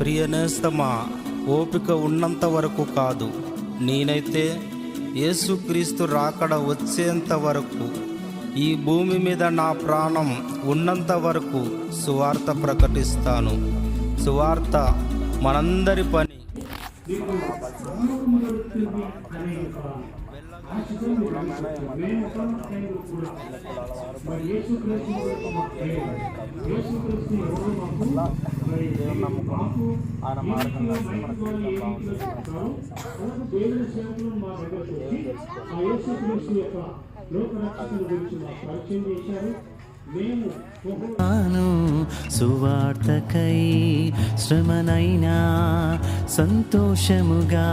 ప్రియ నేస్తమా ఓపిక ఉన్నంత వరకు కాదు. నేనైతే యేసుక్రీస్తు రాకడ వచ్చేంత వరకు ఈ భూమి మీద నా ప్రాణం ఉన్నంత వరకు సువార్త ప్రకటిస్తాను. సువార్త మనందరి పని. తాను సువార్తకై శ్రమనైనా సంతోషముగా